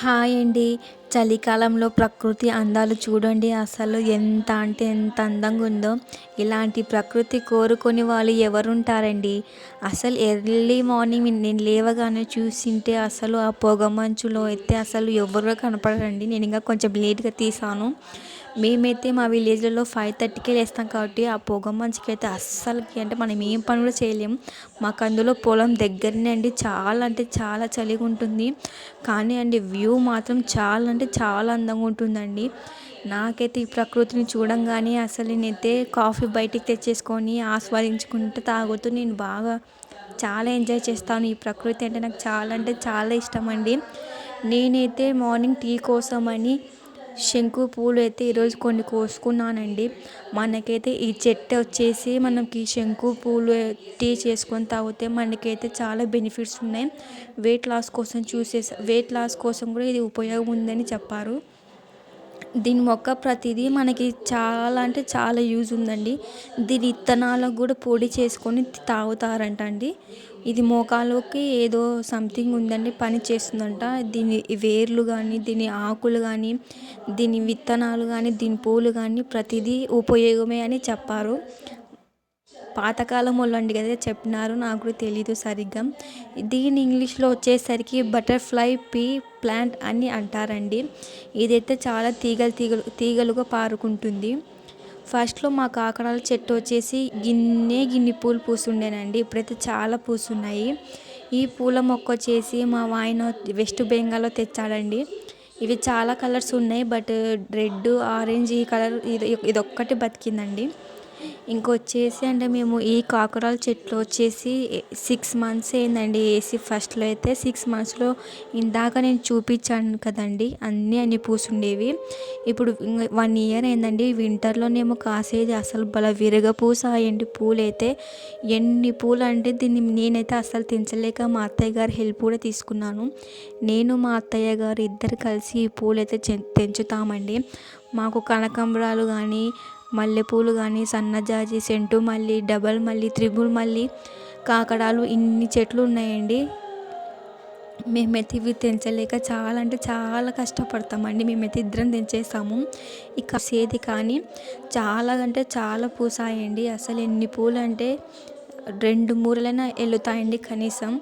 Hi అండి. చలికాలంలో ప్రకృతి అందాలు చూడండి. అసలు ఎంత అంటే ఎంత అందంగా ఉందో. ఇలాంటి ప్రకృతి కోరుకొని వాళ్ళు ఎవరుంటారండి? అసలు ఎర్లీ మార్నింగ్ నేను లేవగానే చూసింటే అసలు ఆ పొగ మంచులో అయితే అసలు ఎవరు కనపడరండి. నేను ఇంకా కొంచెం లేట్గా తీసాను. మేమైతే మా విలేజ్లలో ఫైవ్ థర్టీకే లేస్తాం కాబట్టి ఆ పొగ మంచుకి అయితే అస్సలకి అంటే మనం ఏం పని కూడా చేయలేము మాకు అందులో పొలం దగ్గరనే అండి. చాలా అంటే చాలా చలిగా ఉంటుంది. కానీ అండి వ్యూ మాత్రం చాలా అంటే చాలా అందంగా ఉంటుందండి. నాకైతే ఈ ప్రకృతిని చూడంగానే అసలు నేనైతే కాఫీ బయటికి తెచ్చేసుకొని ఆస్వాదించుకుంటూ తాగుతూ నేను బాగా చాలా ఎంజాయ్ చేస్తాను. ఈ ప్రకృతి అంటే నాకు చాలా అంటే చాలా ఇష్టం అండి. నేనైతే మార్నింగ్ టీ కోసం అని శంకు పూలు అయితే ఈరోజు కొన్ని కోసుకున్నానండి. మనకైతే ఈ చెట్టు వచ్చేసి మనకి శంకు పూలు టీ చేసుకొని తాగితే మనకైతే చాలా బెనిఫిట్స్ ఉన్నాయి. వెయిట్ లాస్ కోసం చూసే వెయిట్ లాస్ కోసం కూడా ఇది ఉపయోగం ఉందని చెప్పారు. దీని మొక్క ప్రతిదీ మనకి చాలా అంటే చాలా యూజ్ ఉందండి. దీని విత్తనాలకు కూడా పొడి చేసుకొని తాగుతారంట అండి. ఇది మోకాలోకి ఏదో సంథింగ్ ఉందండి పని చేస్తుందంట. దీని వేర్లు కానీ దీని ఆకులు కానీ దీని విత్తనాలు కానీ దీని పూలు కానీ ప్రతిదీ ఉపయోగమే అని చెప్పారు. పాతకాలం వాళ్ళండి కదా చెప్పినారు నాకు కూడా తెలీదు సరిగ్గా. దీని ఇంగ్లీష్లో వచ్చేసరికి బటర్ఫ్లై పీ ప్లాంట్ అని అంటారండి. ఇదైతే చాలా తీగలు తీగలు తీగలుగా పారుకుంటుంది. ఫస్ట్లో మా కాకడాల చెట్టు వచ్చేసి గిన్నె గిన్ని పూలు పూసుండేనండి ఇప్పుడైతే చాలా పూసున్నాయి ఈ పూల మొక్క వచ్చేసి మా వాయిన వెస్ట్ బెంగాల్లో తెచ్చాడండి. ఇవి చాలా కలర్స్ ఉన్నాయి బట్ రెడ్ ఆరెంజ్ ఈ కలర్ ఇది ఇదొక్కటి బతికిందండి. ఇంకొచ్చేసి అంటే మేము ఈ కాకరాల చెట్లు వచ్చేసి సిక్స్ మంత్స్ అయిందండి వేసి ఫస్ట్లో అయితే. సిక్స్ మంత్స్లో ఇందాక నేను చూపించాను కదండి అన్నీ అన్ని పూసుండేవి ఇప్పుడు వన్ ఇయర్ అయిందండి వింటర్లోనేమో కాసేది అసలు బల విరగ పూసాయండి పూలు అయితే ఎన్ని పూలు అంటే దీన్ని నేనైతే అసలు తెంచలేక మా అత్తయ్య గారి హెల్ప్ కూడా తీసుకున్నాను. నేను మా అత్తయ్య గారు ఇద్దరు కలిసి ఈ పూలు అయితే తెంచుతామండి. మాకు కనకాంబరాలు కానీ మల్లెపూలు కానీ సన్నజాజి సెంటు మల్లి డబల్ మల్లి త్రిబుల్ మల్లి కాకడాలు ఇన్ని చెట్లు ఉన్నాయండి. మేమైతే ఇవి తెంచలేక చాలా అంటే చాలా కష్టపడతామండి. మేమైతే ఇద్దరం తెంచేస్తాము. ఇక సేది కానీ చాలా అంటే చాలా పూసాయండి. అసలు ఎన్ని పూలు అంటే రెండు మూరలైనా వెళ్తాయండి కనీసం.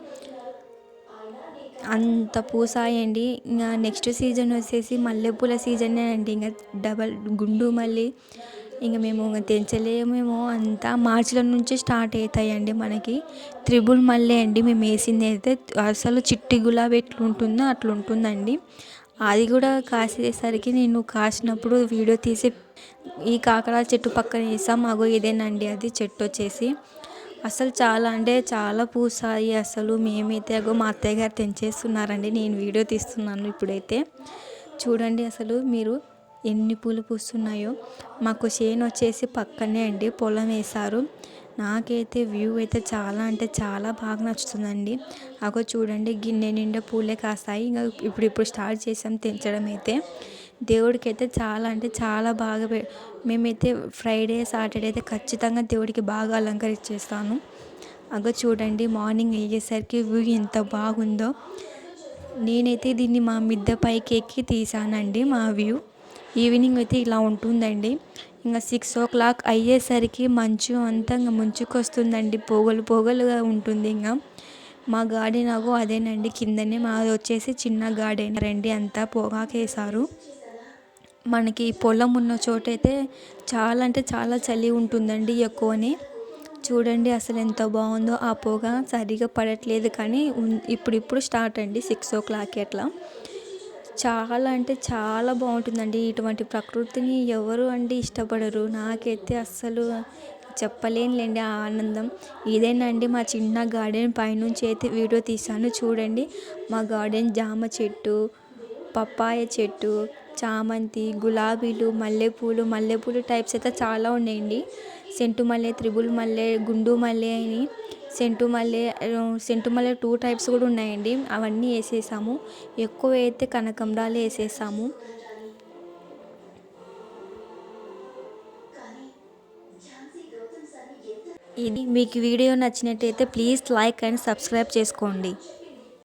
అంత పూసాయండి. ఇంకా నెక్స్ట్ సీజన్ వచ్చేసి మల్లెపూల సీజనే అండి. ఇంకా డబల్ గుండు మల్లి ఇంకా మేము తెంచలేమేమో అంతా. మార్చిలో నుంచే స్టార్ట్ అవుతాయండి మనకి. త్రిబుల్ మల్లె అండి మేము వేసింది అయితే. అసలు చిట్టి గులాబీ ఎట్లుంటుందో అట్లుంటుందండి. అది కూడా కాసేసరికి నేను కాసినప్పుడు వీడియో తీసి ఈ కాకర చెట్టు పక్కన వేసాం. అగో ఇదేనండి అది చెట్టు వచ్చేసి. అసలు చాలా అంటే చాలా పూసాయి అసలు. మేమైతే అగో మా అత్తయ్య గారు తెంచేస్తున్నారండి. నేను వీడియో తీస్తున్నాను ఇప్పుడైతే. చూడండి అసలు మీరు. ఎన్ని పూలు పూస్తున్నాయో. మాకు చేను వచ్చేసి పక్కనే అండి పొలం వేశారు. నాకైతే వ్యూ అయితే చాలా అంటే చాలా బాగా నచ్చుతుందండి. అగో చూడండి గిన్నె నిండా పూలే కాస్తాయి. ఇంకా ఇప్పుడు ఇప్పుడు స్టార్ట్ చేసాం తెంచడం అయితే. దేవుడికి అయితే చాలా అంటే చాలా బాగా మేమైతే ఫ్రైడే సాటర్డే అయితే ఖచ్చితంగా దేవుడికి బాగా అలంకరించేస్తాను. అగో చూడండి మార్నింగ్ అయ్యేసరికి వ్యూ ఎంత బాగుందో. నేనైతే దీన్ని మా మిద్దె పైకి ఎక్కి తీసానండి మా వ్యూ. ఈవినింగ్ అయితే ఇలా ఉంటుందండి. ఇంకా సిక్స్ ఓ క్లాక్ అయ్యేసరికి మంచు అంతా ఇంకా ముంచుకొస్తుందండి. పొగలు పొగలుగా ఉంటుంది ఇంకా. మా గార్డెన్ అగో అదేనండి. కిందనే మాది వచ్చేసి చిన్న గార్డెన్ రండి అంతా పొగాకేసారు మనకి పొలం ఉన్న చోటైతే చాలా అంటే చాలా చలి ఉంటుందండి ఎక్కువనే. చూడండి అసలు ఎంత బాగుందో ఆ పొగ సరిగా పడట్లేదు కానీ ఇప్పుడు ఇప్పుడు స్టార్ట్ అండి. సిక్స్ ఓ క్లాక్ అట్లా. చాలా అంటే చాలా బాగుంటుందండి. ఇటువంటి ప్రకృతిని ఎవరు అండి ఇష్టపడరు. నాకైతే అస్సలు చెప్పలేనులేండి ఆ ఆనందం. ఇదేనండి మా చిన్న గార్డెన్ పైనుంచి అయితే వీడియో తీశాను చూడండి. మా గార్డెన్ జామ చెట్టు పప్పాయ చెట్టు చామంతి గులాబీలు మల్లెపూలు మల్లెపూలు టైప్స్ అయితే చాలా ఉన్నాయండి. సెంటు మల్లె త్రిబుల్ మల్లె గుండు మల్లె అని సెంటు మల్లె సెంటు మల్లె టూ టైప్స్ కూడా ఉన్నాయండి. అవన్నీ వేసేసాము. ఎక్కువ అయితే కనకంబరాలు వేసేసాము. ఇది మీకు వీడియో నచ్చినట్టయితే ప్లీజ్ లైక్ అండ్ సబ్స్క్రైబ్ చేసుకోండి.